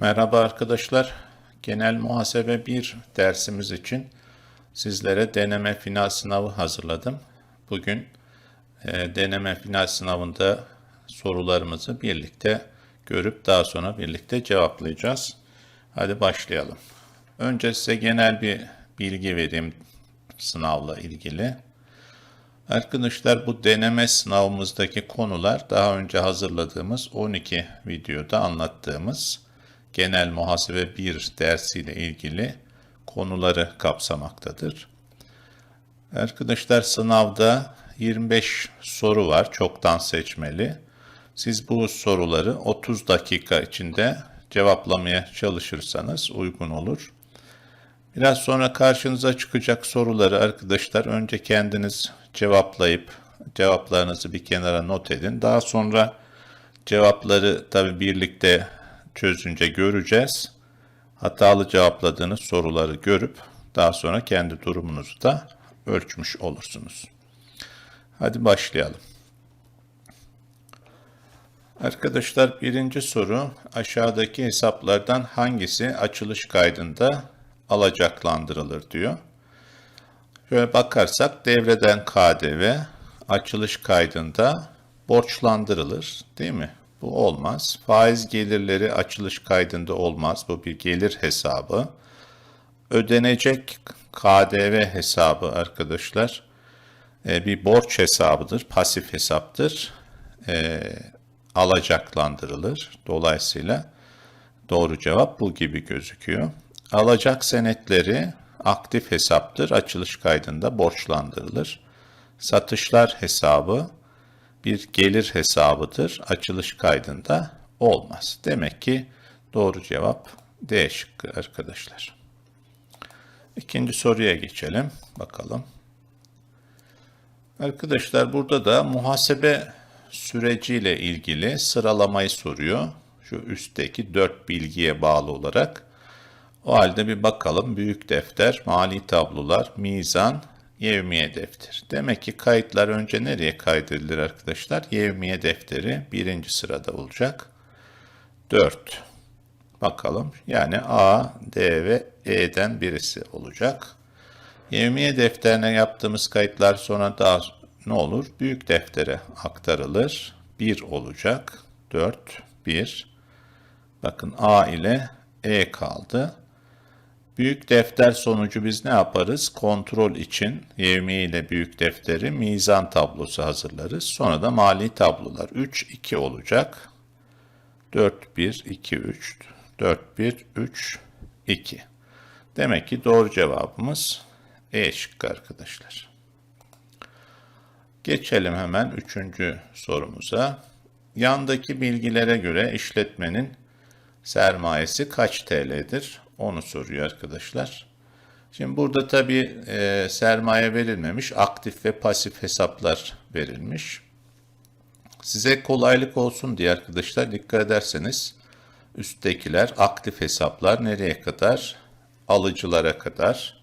Merhaba arkadaşlar. Genel Muhasebe 1 dersimiz için sizlere deneme final sınavı hazırladım. Bugün e, deneme final sınavında sorularımızı birlikte görüp daha sonra birlikte cevaplayacağız. Hadi başlayalım. Önce size genel bir bilgi vereyim sınavla ilgili. Arkadaşlar bu deneme sınavımızdaki konular daha önce hazırladığımız 12 videoda anlattığımız genel muhasebe 1 dersiyle ilgili konuları kapsamaktadır. Arkadaşlar sınavda 25 soru var çoktan seçmeli. Siz bu soruları 30 dakika içinde cevaplamaya çalışırsanız uygun olur. Biraz sonra karşınıza çıkacak soruları arkadaşlar önce kendiniz cevaplayıp cevaplarınızı bir kenara not edin. Daha sonra cevapları tabi birlikte çözünce göreceğiz. Hatalı cevapladığınız soruları görüp daha sonra kendi durumunuzu da ölçmüş olursunuz. Hadi başlayalım. Arkadaşlar birinci soru aşağıdaki hesaplardan hangisi açılış kaydında alacaklandırılır diyor. Şöyle bakarsak devreden KDV açılış kaydında borçlandırılır değil mi? Bu olmaz. Faiz gelirleri açılış kaydında olmaz. Bu bir gelir hesabı. Ödenecek KDV hesabı arkadaşlar e, bir borç hesabıdır, pasif hesaptır. E, alacaklandırılır. Dolayısıyla doğru cevap bu gibi gözüküyor. Alacak senetleri aktif hesaptır. Açılış kaydında borçlandırılır. Satışlar hesabı bir gelir hesabıdır. Açılış kaydında olmaz. Demek ki doğru cevap D şıkkı arkadaşlar. İkinci soruya geçelim. Bakalım. Arkadaşlar burada da muhasebe süreciyle ilgili sıralamayı soruyor. Şu üstteki dört bilgiye bağlı olarak. O halde bir bakalım. Büyük defter, mali tablolar, mizan, Yevmiye defteri. Demek ki kayıtlar önce nereye kaydedilir arkadaşlar? Yevmiye defteri birinci sırada olacak. 4. Bakalım. Yani A, D ve E'den birisi olacak. Yevmiye defterine yaptığımız kayıtlar sonra daha ne olur? Büyük deftere aktarılır. 1 olacak. 4, 1. Bakın A ile E kaldı. Büyük defter sonucu biz ne yaparız? Kontrol için yevmiye ile büyük defteri mizan tablosu hazırlarız. Sonra da mali tablolar. 3, 2 olacak. 4, 1, 2, 3. 4, 1, 3, 2. Demek ki doğru cevabımız E şıkkı arkadaşlar. Geçelim hemen üçüncü sorumuza. Yandaki bilgilere göre işletmenin sermayesi kaç TL'dir? Onu soruyor arkadaşlar. Şimdi burada tabi e, sermaye verilmemiş, aktif ve pasif hesaplar verilmiş. Size kolaylık olsun diye arkadaşlar dikkat ederseniz üsttekiler aktif hesaplar nereye kadar? Alıcılara kadar.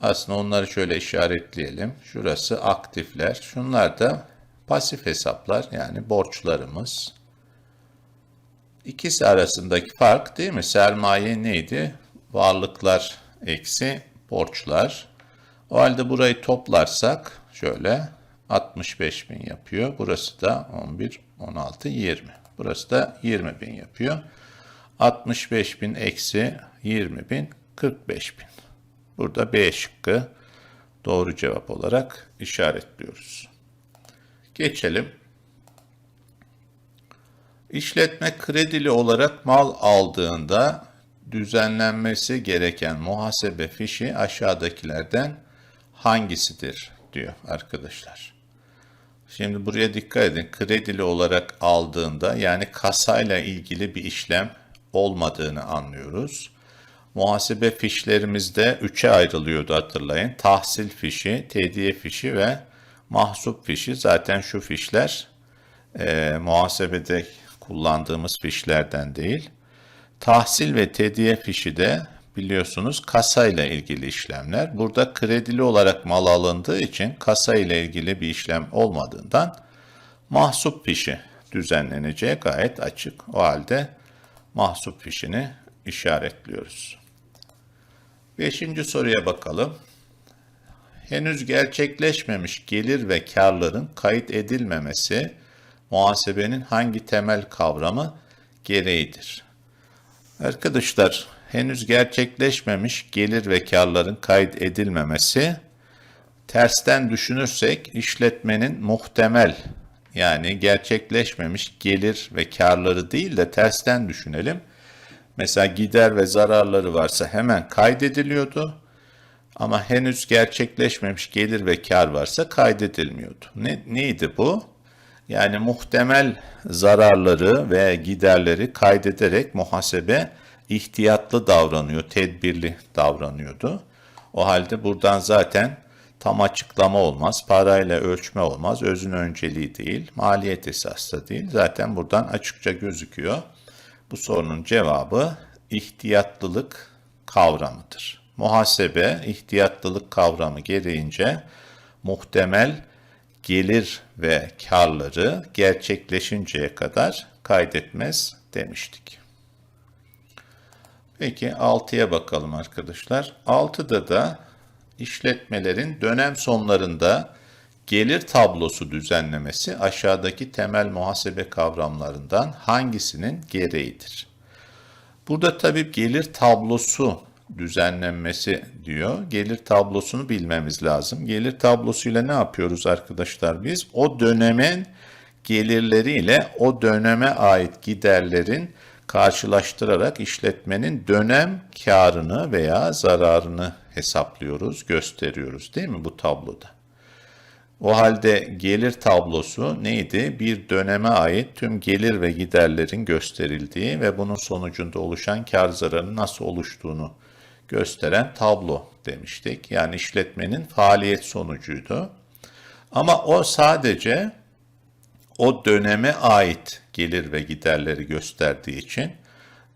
Aslında onları şöyle işaretleyelim. Şurası aktifler. Şunlar da pasif hesaplar yani borçlarımız. İkisi arasındaki fark değil mi? Sermaye neydi? Varlıklar eksi borçlar. O halde burayı toplarsak şöyle 65 bin yapıyor. Burası da 11, 16, 20. Burası da 20 bin yapıyor. 65 bin eksi 20 bin 45 bin. Burada B şıkkı doğru cevap olarak işaretliyoruz. Geçelim. İşletme kredili olarak mal aldığında düzenlenmesi gereken muhasebe fişi aşağıdakilerden hangisidir diyor arkadaşlar. Şimdi buraya dikkat edin. Kredili olarak aldığında yani kasayla ilgili bir işlem olmadığını anlıyoruz. Muhasebe fişlerimizde üçe ayrılıyordu hatırlayın. Tahsil fişi, tediye fişi ve mahsup fişi. Zaten şu fişler e, muhasebede kullandığımız fişlerden değil. Tahsil ve tediye fişi de biliyorsunuz kasa ile ilgili işlemler. Burada kredili olarak mal alındığı için kasa ile ilgili bir işlem olmadığından mahsup fişi düzenleneceği gayet açık. O halde mahsup fişini işaretliyoruz. Beşinci soruya bakalım. Henüz gerçekleşmemiş gelir ve karların kayıt edilmemesi muhasebenin hangi temel kavramı gereğidir? Arkadaşlar henüz gerçekleşmemiş gelir ve karların kayıt edilmemesi tersten düşünürsek işletmenin muhtemel yani gerçekleşmemiş gelir ve karları değil de tersten düşünelim. Mesela gider ve zararları varsa hemen kaydediliyordu. Ama henüz gerçekleşmemiş gelir ve kar varsa kaydedilmiyordu. Ne, neydi bu? Yani muhtemel zararları ve giderleri kaydederek muhasebe ihtiyatlı davranıyor, tedbirli davranıyordu. O halde buradan zaten tam açıklama olmaz, parayla ölçme olmaz, özün önceliği değil, maliyet esaslı değil. Zaten buradan açıkça gözüküyor. Bu sorunun cevabı ihtiyatlılık kavramıdır. Muhasebe ihtiyatlılık kavramı gereğince muhtemel gelir ve karları gerçekleşinceye kadar kaydetmez demiştik. Peki 6'ya bakalım arkadaşlar. 6'da da işletmelerin dönem sonlarında gelir tablosu düzenlemesi aşağıdaki temel muhasebe kavramlarından hangisinin gereğidir? Burada tabii gelir tablosu düzenlenmesi diyor. Gelir tablosunu bilmemiz lazım. Gelir tablosuyla ne yapıyoruz arkadaşlar biz? O dönemin gelirleriyle o döneme ait giderlerin karşılaştırarak işletmenin dönem karını veya zararını hesaplıyoruz, gösteriyoruz değil mi bu tabloda? O halde gelir tablosu neydi? Bir döneme ait tüm gelir ve giderlerin gösterildiği ve bunun sonucunda oluşan kar zararının nasıl oluştuğunu gösteren tablo demiştik. Yani işletmenin faaliyet sonucuydu. Ama o sadece o döneme ait gelir ve giderleri gösterdiği için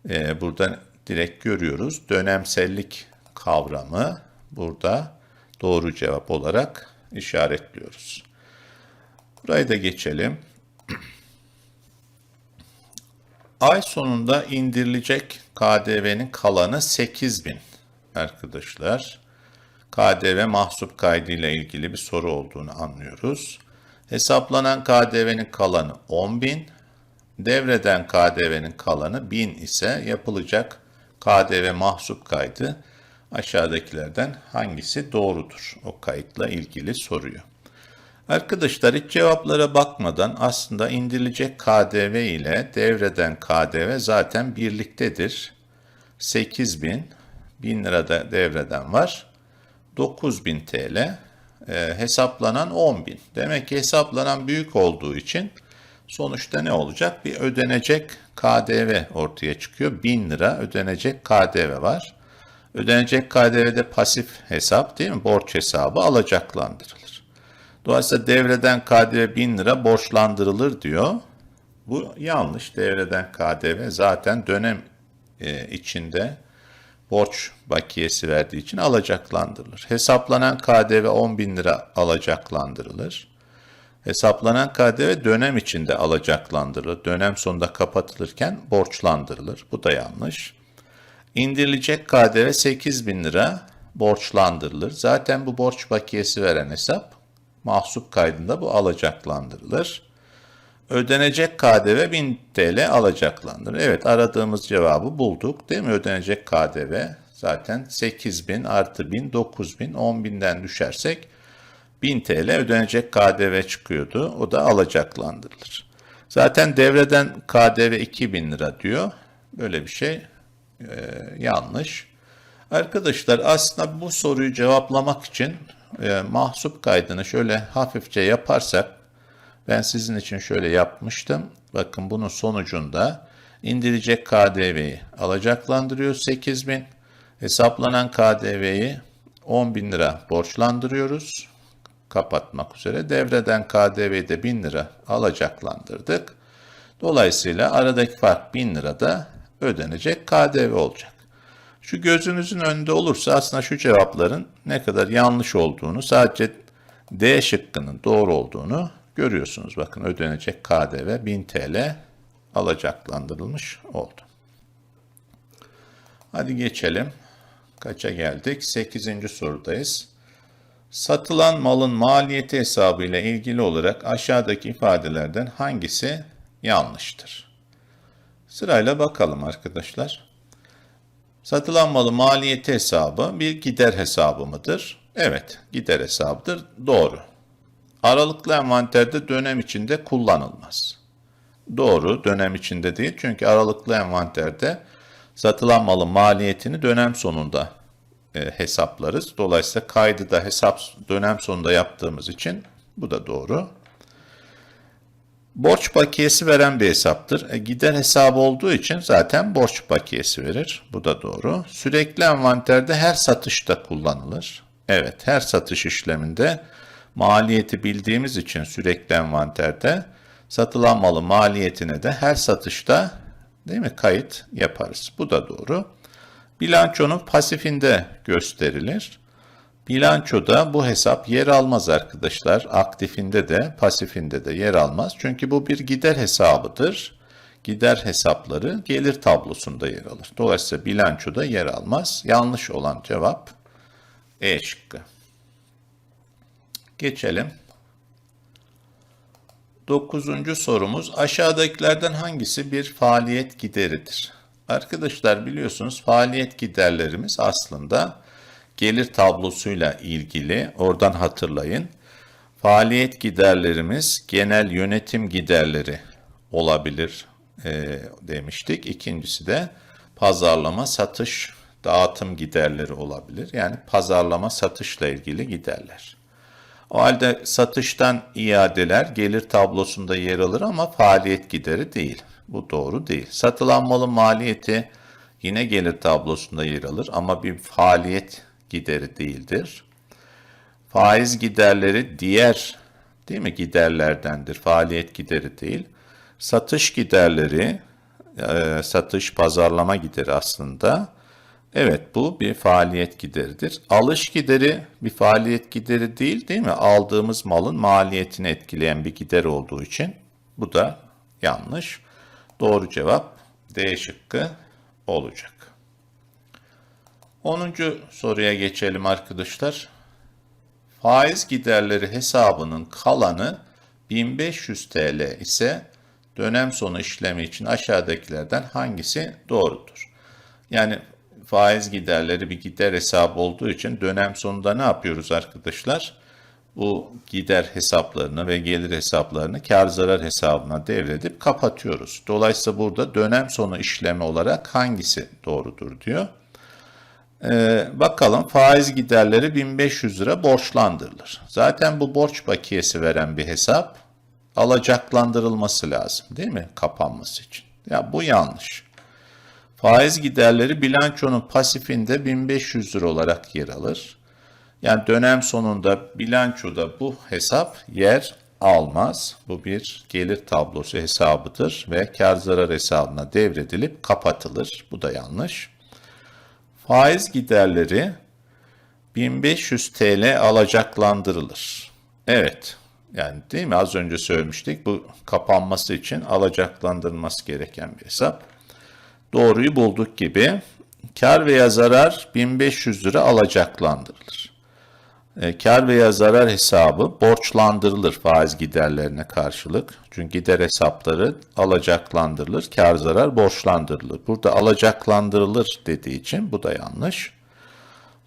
e, burada direkt görüyoruz. Dönemsellik kavramı burada doğru cevap olarak işaretliyoruz. Burayı da geçelim. Ay sonunda indirilecek KDV'nin kalanı 8000 arkadaşlar. KDV mahsup kaydı ile ilgili bir soru olduğunu anlıyoruz. Hesaplanan KDV'nin kalanı 10.000, devreden KDV'nin kalanı 1000 ise yapılacak KDV mahsup kaydı aşağıdakilerden hangisi doğrudur? O kayıtla ilgili soruyor. Arkadaşlar hiç cevaplara bakmadan aslında indirilecek KDV ile devreden KDV zaten birliktedir. 8000, 1000 lira da devreden var. 9000 TL e, hesaplanan 10.000. Demek ki hesaplanan büyük olduğu için sonuçta ne olacak? Bir ödenecek KDV ortaya çıkıyor. 1000 lira ödenecek KDV var. Ödenecek KDV'de pasif hesap değil mi? Borç hesabı alacaklandırılır. Dolayısıyla devreden KDV 1000 lira borçlandırılır diyor. Bu yanlış. Devreden KDV zaten dönem e, içinde borç bakiyesi verdiği için alacaklandırılır. Hesaplanan KDV 10 bin lira alacaklandırılır. Hesaplanan KDV dönem içinde alacaklandırılır. Dönem sonunda kapatılırken borçlandırılır. Bu da yanlış. İndirilecek KDV 8 bin lira borçlandırılır. Zaten bu borç bakiyesi veren hesap mahsup kaydında bu alacaklandırılır. Ödenecek KDV 1000 TL alacaklandır. Evet aradığımız cevabı bulduk değil mi? Ödenecek KDV zaten 8000 artı 1000 9000 10000'den düşersek 1000 TL ödenecek KDV çıkıyordu. O da alacaklandırılır. Zaten devreden KDV 2000 lira diyor. Böyle bir şey e, yanlış. Arkadaşlar aslında bu soruyu cevaplamak için e, mahsup kaydını şöyle hafifçe yaparsak ben sizin için şöyle yapmıştım. Bakın bunun sonucunda indirecek KDV'yi alacaklandırıyor 8000. Hesaplanan KDV'yi 10 bin lira borçlandırıyoruz. Kapatmak üzere. Devreden KDV'yi de 1000 lira alacaklandırdık. Dolayısıyla aradaki fark 1000 lira da ödenecek KDV olacak. Şu gözünüzün önünde olursa aslında şu cevapların ne kadar yanlış olduğunu sadece D şıkkının doğru olduğunu görüyorsunuz. Bakın ödenecek KDV 1000 TL alacaklandırılmış oldu. Hadi geçelim. Kaça geldik? 8. sorudayız. Satılan malın maliyeti hesabı ile ilgili olarak aşağıdaki ifadelerden hangisi yanlıştır? Sırayla bakalım arkadaşlar. Satılan malın maliyeti hesabı bir gider hesabı mıdır? Evet, gider hesabıdır. Doğru. Aralıklı envanterde dönem içinde kullanılmaz. Doğru, dönem içinde değil. Çünkü aralıklı envanterde satılan malın maliyetini dönem sonunda e, hesaplarız. Dolayısıyla kaydı da hesap dönem sonunda yaptığımız için bu da doğru. Borç bakiyesi veren bir hesaptır. E, gider hesabı olduğu için zaten borç bakiyesi verir. Bu da doğru. Sürekli envanterde her satışta kullanılır. Evet, her satış işleminde maliyeti bildiğimiz için sürekli envanterde satılan malın maliyetine de her satışta değil mi kayıt yaparız. Bu da doğru. Bilançonun pasifinde gösterilir. Bilançoda bu hesap yer almaz arkadaşlar. Aktifinde de pasifinde de yer almaz. Çünkü bu bir gider hesabıdır. Gider hesapları gelir tablosunda yer alır. Dolayısıyla bilançoda yer almaz. Yanlış olan cevap E şıkkı. Geçelim. Dokuzuncu sorumuz aşağıdakilerden hangisi bir faaliyet gideridir? Arkadaşlar biliyorsunuz faaliyet giderlerimiz aslında gelir tablosuyla ilgili oradan hatırlayın. Faaliyet giderlerimiz genel yönetim giderleri olabilir e, demiştik. İkincisi de pazarlama, satış, dağıtım giderleri olabilir. Yani pazarlama, satışla ilgili giderler. O halde satıştan iadeler gelir tablosunda yer alır ama faaliyet gideri değil. Bu doğru değil. Satılan malın maliyeti yine gelir tablosunda yer alır ama bir faaliyet gideri değildir. Faiz giderleri diğer değil mi giderlerdendir. Faaliyet gideri değil. Satış giderleri, e, satış pazarlama gideri aslında. Evet bu bir faaliyet gideridir. Alış gideri bir faaliyet gideri değil değil mi? Aldığımız malın maliyetini etkileyen bir gider olduğu için bu da yanlış. Doğru cevap D şıkkı olacak. 10. soruya geçelim arkadaşlar. Faiz giderleri hesabının kalanı 1500 TL ise dönem sonu işlemi için aşağıdakilerden hangisi doğrudur? Yani faiz giderleri bir gider hesabı olduğu için dönem sonunda ne yapıyoruz arkadaşlar? Bu gider hesaplarını ve gelir hesaplarını kar zarar hesabına devredip kapatıyoruz. Dolayısıyla burada dönem sonu işlemi olarak hangisi doğrudur diyor. Ee, bakalım faiz giderleri 1500 lira borçlandırılır. Zaten bu borç bakiyesi veren bir hesap alacaklandırılması lazım değil mi kapanması için? Ya bu yanlış. Faiz giderleri bilançonun pasifinde 1500 lira olarak yer alır. Yani dönem sonunda bilançoda bu hesap yer almaz. Bu bir gelir tablosu hesabıdır ve kar zarar hesabına devredilip kapatılır. Bu da yanlış. Faiz giderleri 1500 TL alacaklandırılır. Evet. Yani değil mi? Az önce söylemiştik. Bu kapanması için alacaklandırılması gereken bir hesap. Doğruyu bulduk gibi. Kar veya zarar 1500 lira alacaklandırılır. E, kar veya zarar hesabı borçlandırılır faiz giderlerine karşılık. Çünkü gider hesapları alacaklandırılır, kar zarar borçlandırılır. Burada alacaklandırılır dediği için bu da yanlış.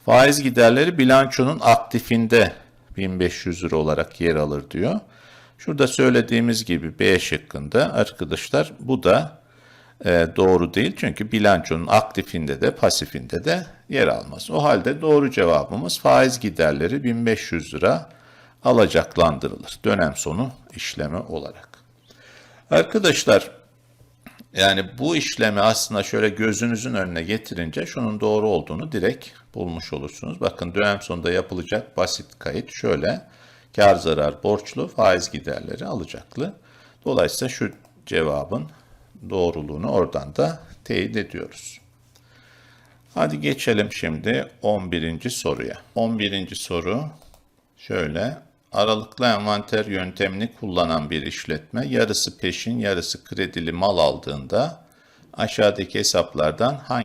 Faiz giderleri bilançonun aktifinde 1500 lira olarak yer alır diyor. Şurada söylediğimiz gibi B şıkkında arkadaşlar bu da e, doğru değil. Çünkü bilançonun aktifinde de pasifinde de yer almaz. O halde doğru cevabımız faiz giderleri 1500 lira alacaklandırılır. Dönem sonu işlemi olarak. Arkadaşlar yani bu işlemi aslında şöyle gözünüzün önüne getirince şunun doğru olduğunu direkt bulmuş olursunuz. Bakın dönem sonunda yapılacak basit kayıt şöyle. Kar zarar borçlu faiz giderleri alacaklı. Dolayısıyla şu cevabın doğruluğunu oradan da teyit ediyoruz. Hadi geçelim şimdi 11. soruya. 11. soru şöyle. Aralıklı envanter yöntemini kullanan bir işletme yarısı peşin yarısı kredili mal aldığında aşağıdaki hesaplardan hangi